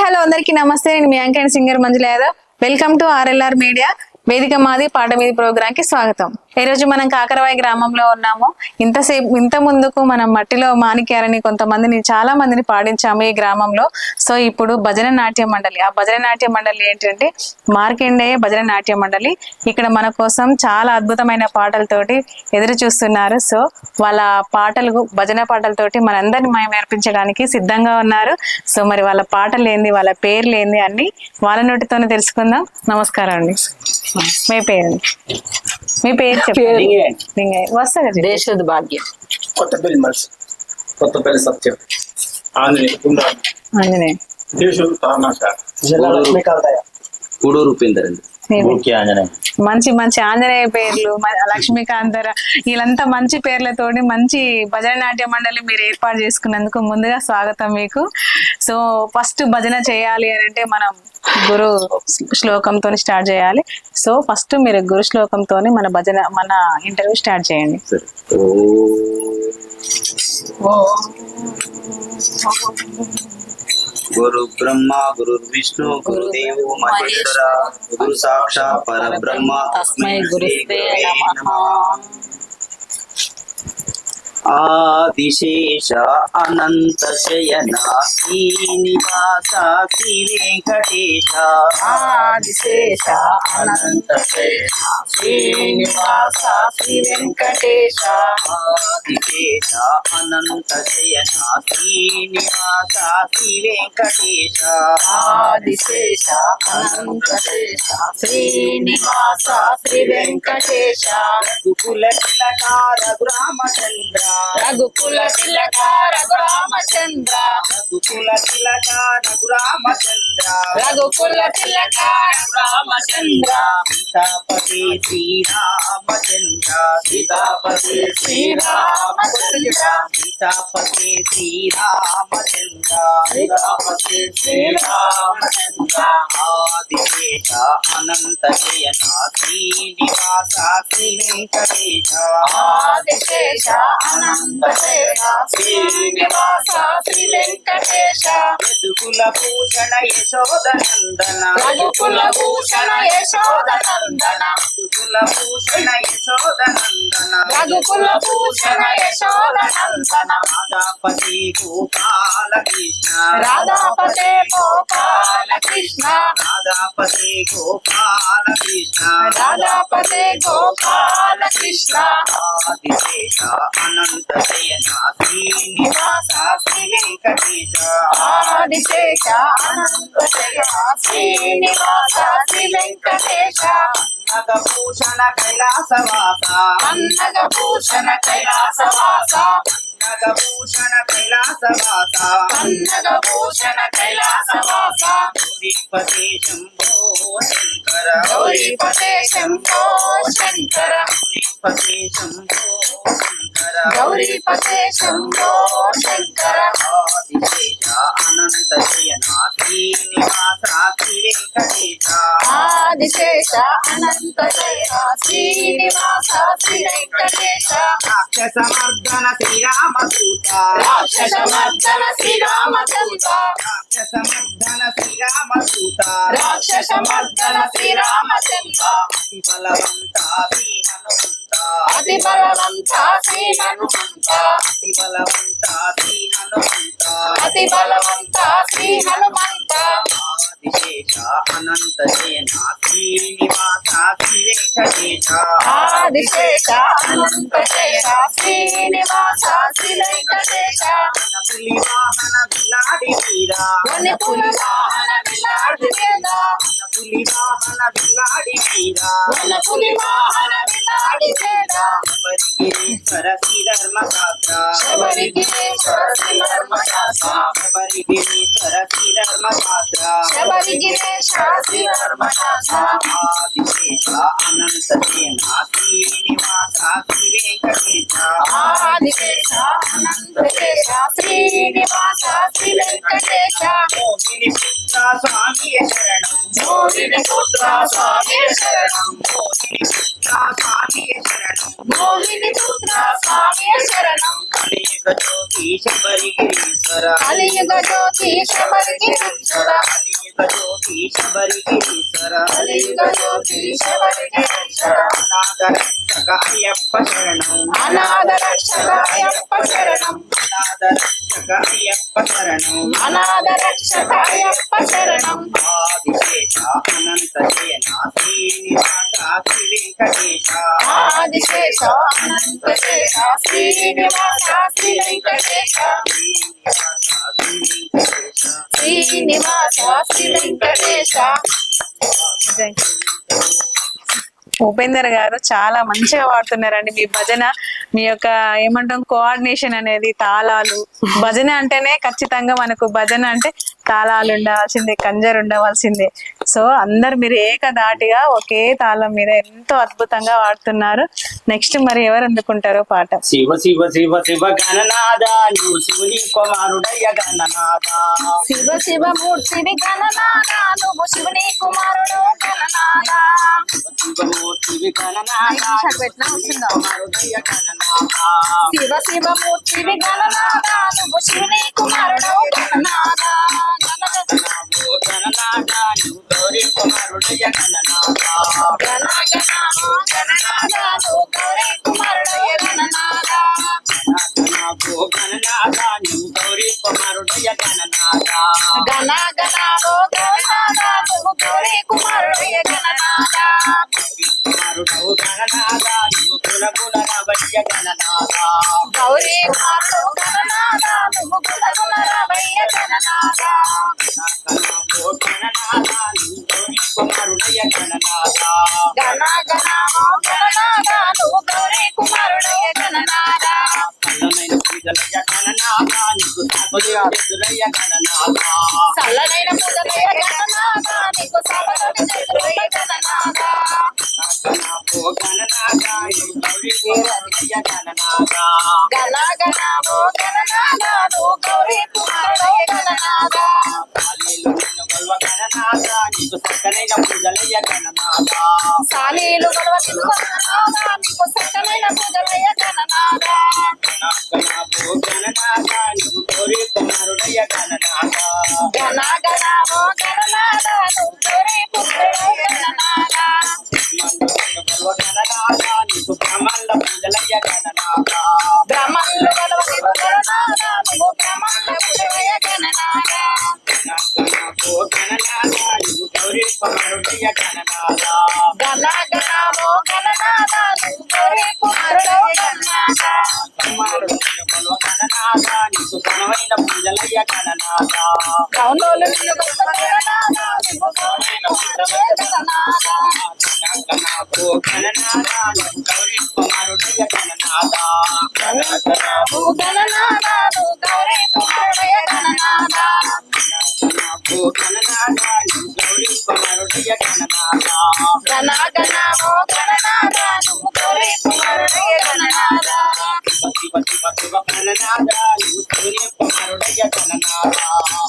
Hello అందరికీ నమస్తే. నేను మీ anchor singer Manjula Yadav. Welcome to RLR media వేదిక మాది పాట మీది ప్రోగ్రామ్కి స్వాగతం. ఈ రోజు మనం కాకరవాయి గ్రామంలో ఉన్నాము. ఇంతసేపు ఇంత ముందుకు మనం మట్టిలో మాణిక్యారని కొంతమందిని చాలా మందిని పాడించాము ఈ గ్రామంలో. సో ఇప్పుడు భజన నాట్య మండలి. ఆ భజన నాట్య మండలి ఏంటంటే మార్కండేయ భజన నాట్య మండలి. ఇక్కడ మన కోసం చాలా అద్భుతమైన పాటలతోటి ఎదురు చూస్తున్నారు. సో వాళ్ళ పాటలు భజన పాటలతోటి మనందరిని మేము నేర్పించడానికి సిద్ధంగా ఉన్నారు. సో మరి వాళ్ళ పాటలు ఏంది వాళ్ళ పేర్లు ఏంది అన్ని వాళ్ళ నోటితోనే తెలుసుకుందాం. నమస్కారం అండి. మీ పేరు? మీ పేరు చెప్పండి. లింగయ్య. వస్తా కదా దేశద భాగ్యం కొత్తపల్లి మనిషి కొత్తపల్లి సత్యం. ఆంజనేయ ఆంజనేయ దేశుడు తానాశ జిల్లా లక్ష్మీకాంతయ్య కూడూరు ఉపేందర్ అండి. మంచి మంచి ఆంజనేయ పేర్లు మ- లక్ష్మీకాంతర వీళ్ళంతా మంచి పేర్లతోటి మంచి భజన నాట్య మండలి మీరు ఏర్పాటు చేసుకున్నందుకు ముందుగా స్వాగతం మీకు. సో ఫస్ట్ భజన చేయాలి అని అంటే మనం గురు శ్లోకంతో స్టార్ట్ చేయాలి. సో ఫస్ట్ మీరు గురు శ్లోకంతో మన భజన మన ఇంటర్వ్యూ స్టార్ట్ చేయండి. సరే. गुरु ब्रह्मा गुरु विष्णु गुरु देव महेश्वरा गुरु साक्षात परब्रह्म तस्मै गुरुस्ते नमः। ఆదిశేష అనంత శయన శ్రీనివాస శ్రీ వెంకటేశ. ఆదిశేష అనంత శేష శ్రీనివాస శ్రీ వెంకటేశ. ఆదిశేష అనంత శయన శ్రీనివాస శ్రీ వెంకటేశ. ఆదిశేష అనంత శేష శ్రీనివాస శ్రీ వెంకటేశ. రఘుకుల తిలకార రామచంద్ర రఘుకుల తిలక రఘురామచంద్ర రఘుకుల తిలక రఘురామచంద్ర రఘుకుల తిలక రఘురామచంద్ర సీతాపతి శ్రీరామచంద్ర సీతాపతి శ్రీరామచంద్ర సీతాపతి శ్రీరామచంద్ర సీతాపతి శ్రీరామచంద్ర ఆదిశేష అనంత శయన శ్రీనివాస శ్రీ వెంకటేశ ఆదిశేష శేష శ్రీనివాస శ్రీ వెంకటేశ. యదుకుల భూషణ యశోదనందన. రఘుకుల భూషణ యశోదనందన. యదుకుల భూషణ యశోదనందన. రఘుకుల భూషణ యశోదనందన. రాధాపతి గోపాల కృష్ణ రాధాపతే గోపాల కృష్ణ రాధాపతి గోపాల కృష్ణ రాధాపతే గోపాల కృష్ణ ఆదిశేష అనంత శయన ఆదిశేష అనంత శ్రీనివాస శ్రీ వెంకటేశ కైలాసవాస కైలాసవాస కైలాసవాస కైలాసవాస శంకర గౌరీపతే శంభో శంకర గౌరీపతి శంభో శంకర గౌరీపతే శంభో శంకర ఆదిశేష అనంత శయన శ్రీనివాస శ్రీ వెంకటేశ ఆదిశేష అనంత జయ శ్రీనివాస శ్రీ వెంకటేశ రాక్షసమర్దన శ్రీరామదూత శ్రీరామచంద్ర రాక్షసమర్దన శ్రీరామదూత రాక్షసమర్దన శ్రీరామచంద్ర అతి బలవంత శ్రీ హనుమంత. అతి బలవంత శ్రీ హనుమంత అతి బలవంత శ్రీ హనుమంత అతి బలవంత శ్రీ హనుమంత. ఆదిశేష అనంత శ్రీనివాస శ్రీ వెంకటేశ ఆదిశేష అనంత శ్రీనివాస శ్రీ వెంకటేశ పులి వాహన విలాడి వీరా పులి వాహన విలాడి వేద పులి వాహన విలాడి వీరా వన పులి వాహన విలాడి వేద శబరిగిరీశ్వర శ్రీధర్మశాస్త్ర. శబరిగిరీశ్వర శ్రీ ధర్మశాస్త్ర శబరిగిరీశ్వర శ్రీధర్మశాస్త్ర. శబరిగిరీశ్వర శ్రీ ధర్మశాస్త్ర ఆదిశేష అనంత సేన శ్రీనివాస శ్రీ వెంకటేశ ఆదిశేష అనంతశేష శ్రీనివాస శ్రీ వెంకటేశ మోహిని పుత్ర స్వామి శరణం మోహిని పుత్ర స్వామి శరణం మోహిని పుత్ర స్వామి శరణం మోహిని పుత్ర స్వామి శరణం అనేక జ్యోతి జ్యోతి శబరిగిరీశ్వర కలియుగ జ్యోతి శబరిగిరీశ్వర అయ్యప్ప శరణం అనాథ రక్షక అయ్యప్ప శరణం అనాథ రక్షక అయ్యప్ప శరణం అనాథ రక్షక అయ్యప్ప శరణం ఆదిశేష అనంత శయన శ్రీనివాస శ్రీ వెంకటేశ. ఆదిశేష అనంత శేష శ్రీనివాస శ్రీ వెంకటేశ. శ్రీనివాస శ్రీ వెంకటేశ. ఉపేందర్ గారు చాలా మంచిగా వాడుతున్నారండి మీ భజన. మీ యొక్క ఏమంటాం కోఆర్డినేషన్ అనేది తాళాలు. భజన అంటేనే ఖచ్చితంగా మనకు భజన అంటే తాళాలు ఉండవలసిందే కంజర్ ఉండవలసిందే సో అందరు మీరు ఏకదాటిగా ఒకే తాళం మీద ఎంతో అద్భుతంగా పాడుతున్నారు. నెక్స్ట్ మరి ఎవరు అందుకుంటారో పాట. శివ శివ శివ శివ గణనాథ నువ్వు శివుని కుమారుడయ్య గణనాథ శివ శివ మూర్తిని నువ్వు శివుని కుమారుడు శివమూర్తివి? కుమారుడయ్య శివ శివ నువ్వు శివుని కుమారుడు కుమారుడయ్య చల్లనైన పూజలయ్య గణనాథ నీకు సభలోని చేతులయ్య గణనాథ ఓ గణ గణామో గణనాథ నువ్వు గౌరీ కుమారుడు గణనాథ నీకు చక్కనైన పూజలయ్య గణనాథ సాలీలు గొడవలు గణనాథ నీకు సక్కనైన పూజలయ్య గణనాథ గణ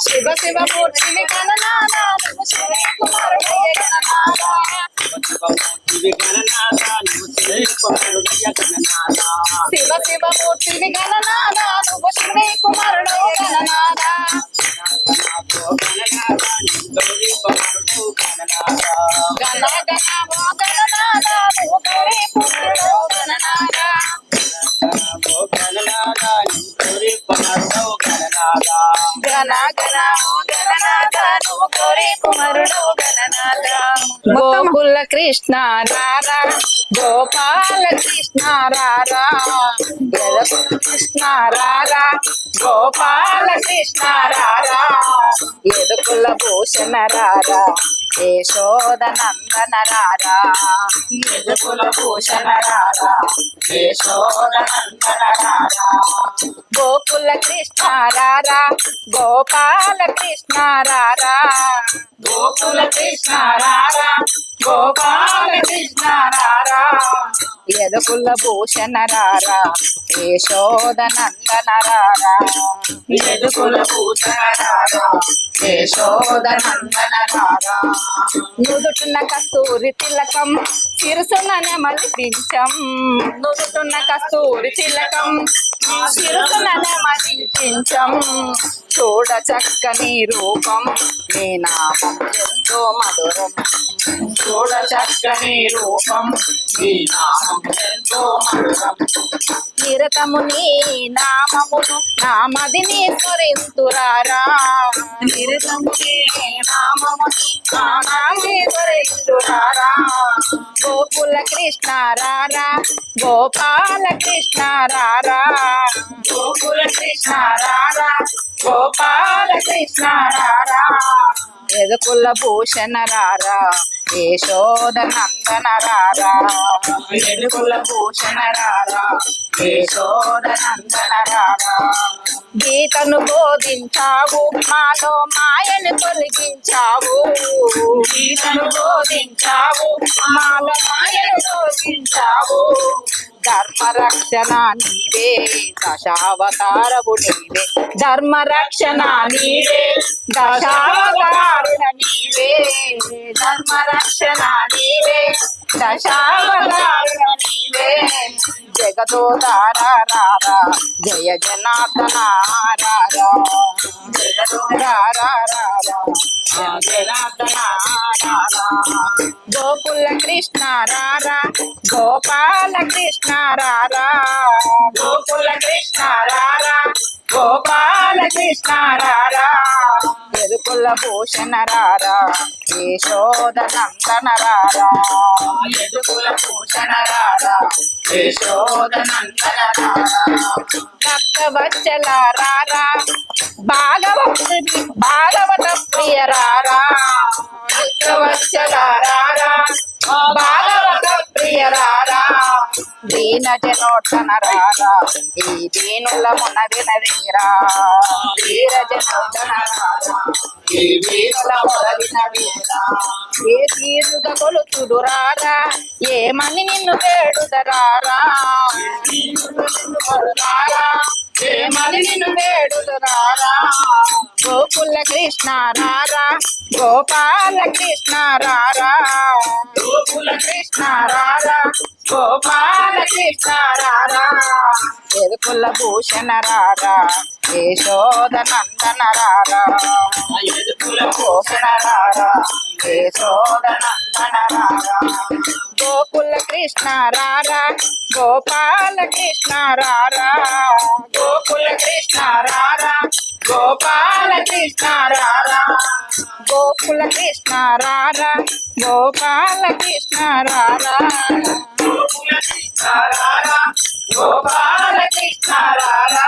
శివ శివ మూర్తిని కననాదా శివ కుమారుడయ్య కననాదా శివ శివ మూర్తిని గణనాథ నువ్వు శివుని కుమారుడు గణనాథ. కృష్ణ రారా గోపాల కృష్ణ రారా యదుకుల కృష్ణ రారా గోపాల కృష్ణ రారా ఎదుకుల భూషణ రారా యశోద నందన రారా. ఎదుకుల భూషణ రారా యశోద నందన రారా. గోకుల కృష్ణ రారా గోపాల కృష్ణ రారా. గోకుల కృష్ణ రారా గోపాల కృష్ణ రారా ఎదుకుల భూషణ రారా యశోద నందన రారా ఎదుకుల భూషణ రారా యశోద నందన రారా నుదుటున్న కస్తూరి తిలకం సిరుసున నెమలిపించం నుదుటున్న కస్తూరి తిలకం సిరుసున నెమలిపించం చూడ చక్కని రూపం నీ నామం ఎంతో మధురం. చక్కని రూపం నీ నామం ఎంతో మధురం నిరతము నీ నామమును నామది నీ స్మరింతురారా నిరతము నీ నామముని నామాది స్మరింతురారా గోకుల కృష్ణ రారా గోపాల కృష్ణ రారా గోకుల కృష్ణ రారా గోపాల కృష్ణ రారా ఎదకుల భూషణ రారా యశోద నందన రారా ఎదుకుల భూషణ రారా యశోద నందన రారా గీతను బోధించావు మాలో మాయను తొలగించావు. గీతను బోధించావు మాలో మాయను తొలగించావు. ధర్మరక్షణ నీవే దశావతారవు నీవే. ధర్మరక్షణ నీవే దశావతారుణ నీవే ధర్మరక్షణ నీవే. దశావతారుణ నీవే జయ జనార్దన రారా జగతో గోకుల కృష్ణ రారా గోపాల కృష్ణ రారా గోకుల కృష్ణ రారా గోపాల కృష్ణ రారా ఎదుకుల భూషణ రారా యశోద నందన రారా ఎదుకుల భూషణ రారా యశోద నందన రారా వచ్చల రారా భాగవతుని భాగవత ప్రియ రారా వచ్చల రారా భాగవత ప్రియ రారా దీన జనోటన రారా ఈ దీనుల మున వినవీరా ఏ తీరుగ కొలుతుడు రారా ఏమని నిన్ను వేడుదరారా? ప్రేమని నిన్ను వేడులు రారా? గోకుల కృష్ణ రారా? గోపాల కృష్ణ రారా? గోకుల కృష్ణ రారా? గోపాల కృష్ణ రారా? ఎదుకుల భూషణ రారా? యశోద నందన రారా? ఎదుకుల భూషణ రారా? యశోద నందన రారా? గోకుల కృష్ణ రారా? గోపాల కృష్ణ రారా గోకుల కృష్ణ రారా గోపాల కృష్ణ రారా గోకుల కృష్ణ రారా గోపాల కృష్ణ రారా గోకుల కృష్ణ రారా గోపాల కృష్ణ రారా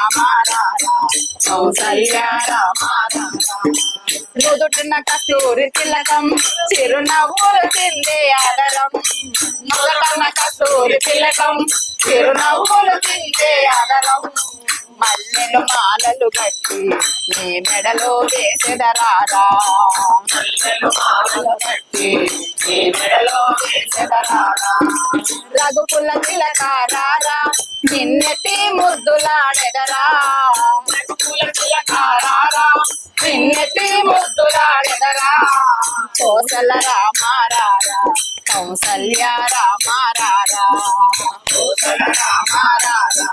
నుదుటిన కస్తూరి తిలకం చిరునవ్వులు తిందే అదరం నుదుటన కస్తూరి తిలకం చిరునవ్వులు తిందే అదరం మల్లెలు మాలలు కట్టి నీ మెడలో వేసెదరారా మల్లెలు మాలలు కట్టి నీ మెడలో వేసెదరారా రఘుకుల తిలకారారా నిన్నెత్తి ముద్దులాడెదరా రఘుకుల తిలకారారా నిన్నెత్తి ముద్దులాడెదరా కోసల రామారారా కౌసల్య రామారారా కోసల రామారారా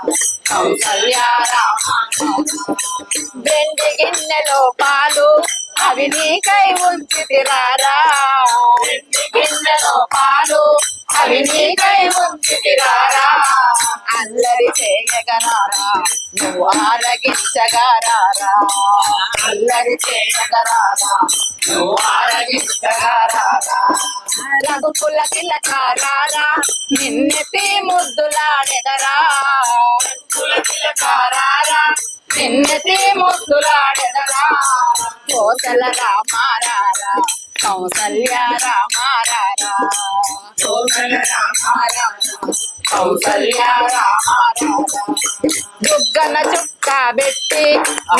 వెండి గిన్నెలో పాలు అవి నీకై ఉంచి తిరారా వెండి గిన్నెలో పాలు అవి నీకై ఉంచి అల్లరి చేయగరారా నువ్వు ఆరగించగరారా అల్లరి చేయగరారా నువ్వు ఆరగించగరారా రఘుకుల తిలకారారా? నిన్నెత్తి ముద్దులాడెదరా? రఘుకుల తిలకారారా? నిన్నెత్తి ముద్దులాడెదరా? కోసల రామారారా? కౌసల్య రామ రారా కౌసల్య రామ రారా దుగ్గన చుక్క పెట్టి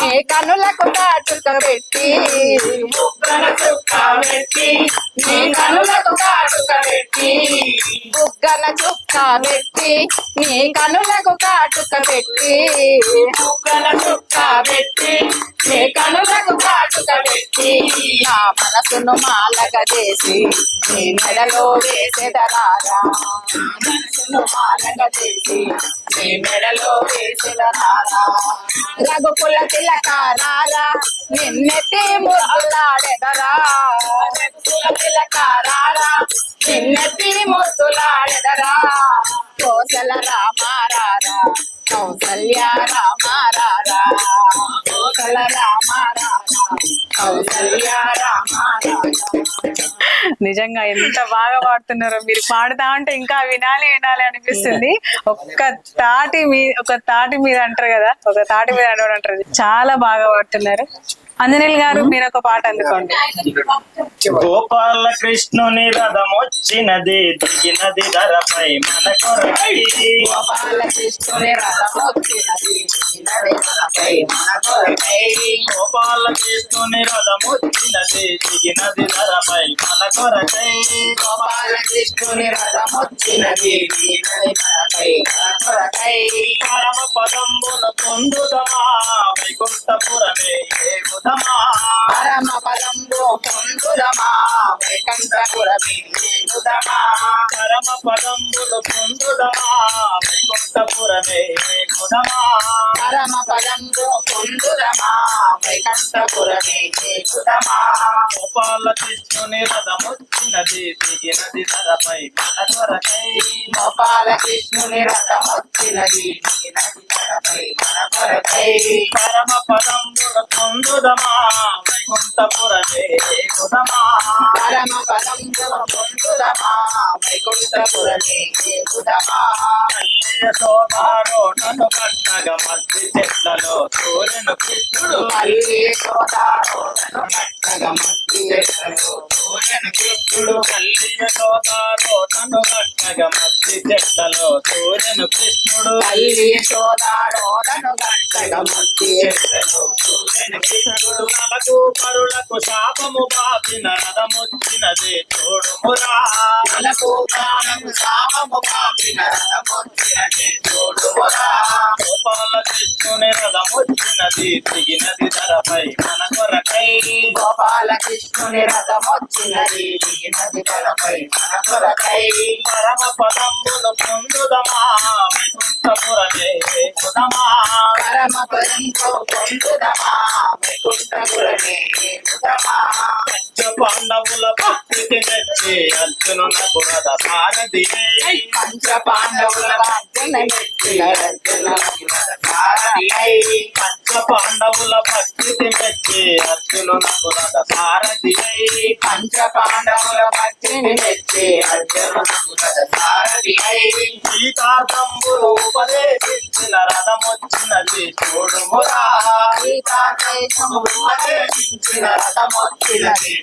నీ కనులకు కాటుక పెట్టి. దుగ్గన చుక్క పెట్టి నీ కనులకు కాటుక పెట్టి. దుగ్గన చుక్క పెట్టి నీ కనులకు కాటుక పెట్టి. దుగ్గన చుక్క పెట్టి నీ కనులకు కాటుక పెట్టి. నా మనసును మాలగ చేసి నీ మెడలో వేసేదరారా మనసును మాలగా చేసి నీ మెడలో వేసేదరారా రఘుకుల తిలకారారా నిన్నెత్తి ముద్దులాడెదరా. రఘుకుల నిన్నెత్తి ముద్దులాడెదరా కోసల రామారారా కౌసల్య రామారారా. కోసల రామారా నిజంగా ఎంత బాగా పాడుతున్నారో మీరు పాడుతా ఉంటే ఇంకా వినాలి వినాలి అనిపిస్తుంది. ఒక్క తాటి మీద ఒక తాటి మీద అంటారు కదా ఒక తాటి మీద అంటారు. చాలా బాగా పాడుతున్నారు. అంజనేయులు గారు మీరు ఒక పాట అందుకోండి. గోపాల కృష్ణుని రథమొచ్చినది దిగినది ధరపై మన కొరకై బాలకృష్ణుని రథమొచ్చినది నడినపై మన కొరకై గోపాల కృష్ణుని రథమొచ్చినది దిగినది ధరపై మన కొరకై పరమ పదంబును పొందుదమా వైకుంఠపురమే పరమ పదంబు పొందుదమా? వైకంఠపురమి ఏగుదమా పరమ పదంబులు పొందుదమా? వైకుంఠపురమే ఏగుదమా పరమ పదంబు పొందుదమా? వైకంఠపురమి ఏగుదమా గోపాల కృష్ణుని రథమొచ్చినది దిగినది ధరపై మన కొరకై గోపాలకృష్ణుని రథమొచ్చినది నది తలపై మన కొరకై పరమ పదంబులు పొందుదమా? వైకుంఠపురమే ఏగుదమా పరమ పదంబు పొందుదమా వైకుంఠపురమి నన్ను కట్టగా మధ్య చెట్లలో సూర్యుని కృష్ణుడు. మళ్ళీ సోదారోదను కట్టగా మధ్య చెట్లలో సూర్యుని కృష్ణుడు. నన్ను కట్టగా మధ్య చెట్లలో సూర్యుని కృష్ణుడు. చెట్లలో సూర్యుని కృష్ణుడు నలకు పరులకు శాపము బాపిన రథమొచ్చినది చూడుమురా సామము కాపిన రథమొచ్చినది చూడుమురా గోపాల కృష్ణుని రథమొచ్చినది. దిగినది ధరపై మన కొరకై. గోపాలకృష్ణుని రథమొచ్చినది. నది తలపై మన కొరకై. పరమ పదంబులు పొందుదమా వైకుంఠపురమే కుదమా పరమ పదంతో పొందుదమా వైకుంఠపురమే ఏగుదమా పంచ పాండవుల భక్తికి మెచ్చి అర్జునునకు రథ భారతి పంచ పాండవుల భక్తుని. పంచ పాండవుల భక్తికి మెచ్చి అర్జునునకు రథ భారతి పంచ పాండవుల భక్తిని మెచ్చి అర్జునునకు రథసారథియై. సీతార్థంబులు ఉపదేశించిన రథమొచ్చినది చూడుమురా సీతాదేశము ఉపదేశించిన రథమొచ్చినది.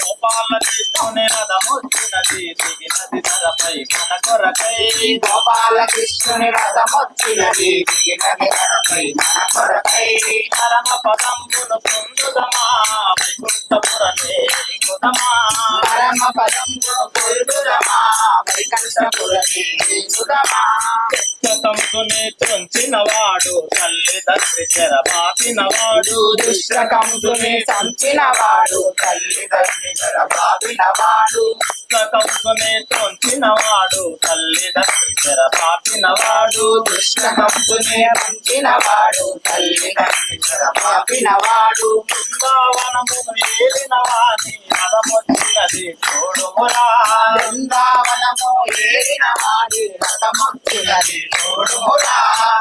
గోపాల కృష్ణుని రథమొచ్చినది దిగినది ధరపై మన కొరకై గోపాలకృష్ణుని రథమొచ్చినది. దిగినది రథపై మన కొరకై పరమ పదంబును పొందుదమా? వైకుంఠపురమే కుదమా? పరమ పదంబు పొందుదమా? వైకంఠపురమే సుదమా తంతుని తుంచినవాడు తల్లిదండ్రి చెరబాపినవాడు దుష్టకంసుని సంచినవాడు తల్లిదండ్రి బాబినవాడు కంసుని తుంచినవాడు తల్లిదండ్రి చెరబాపినవాడు దుష్టకంసుని సంచినవాడు తల్లిదండ్రి బాబినవాడు బృందావనమును ఏలిన వాణి రథమొచ్చినది చూడుమురా బృందావనము ఏలిన వాడి రథమొచ్చినది చూడుమురా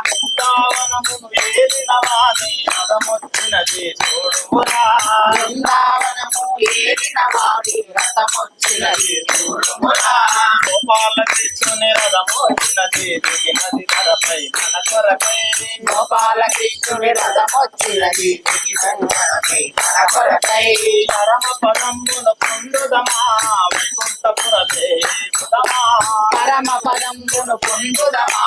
బృందావనమును ఏలిన వాణి రథమొచ్చినది చూడుమురా బృందావనము ఏలిన వాడి రథమొచ్చినది చూడుమురా గోపాల కృష్ణుని రథము దిగినది ధరపై మన కొరపై గోపాల కృష్ణుడి రథమొచ్చినది మన కొరకై పరమ పదమును పొందుదమా వైకుంఠపురమే పరమ పదంబును పొందుదమా